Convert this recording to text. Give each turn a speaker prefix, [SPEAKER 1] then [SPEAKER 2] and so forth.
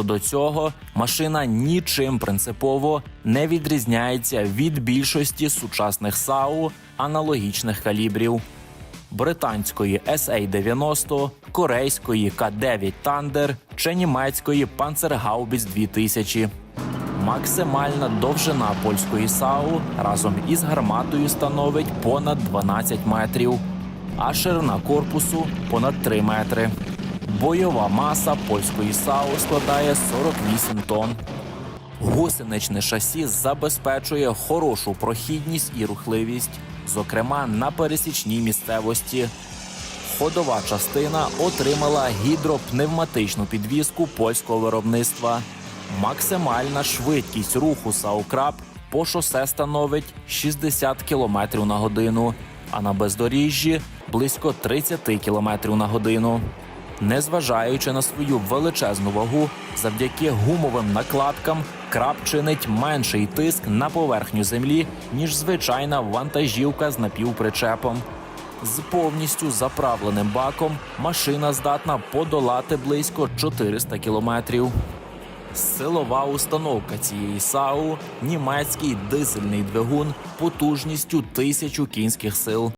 [SPEAKER 1] Щодо цього, машина нічим принципово не відрізняється від більшості сучасних САУ аналогічних калібрів британської SA-90, корейської К-9 Thunder чи німецької Panzerhaubitz 2000. Максимальна довжина польської САУ разом із гарматою становить понад 12 метрів, а ширина корпусу понад 3 метри. Бойова маса польської САУ складає 48 тонн. Гусеничне шасі забезпечує хорошу прохідність і рухливість, зокрема на пересічній місцевості. Ходова частина отримала гідропневматичну підвіску польського виробництва. Максимальна швидкість руху Саукраб по шосе становить 60 км на годину, а на бездоріжжі близько 30 км на годину. Незважаючи на свою величезну вагу, завдяки гумовим накладкам краб чинить менший тиск на поверхню землі, ніж звичайна вантажівка з напівпричепом. З повністю заправленим баком машина здатна подолати близько 400 кілометрів. Силова установка цієї САУ німецький дизельний двигун потужністю 1000 кінських сил.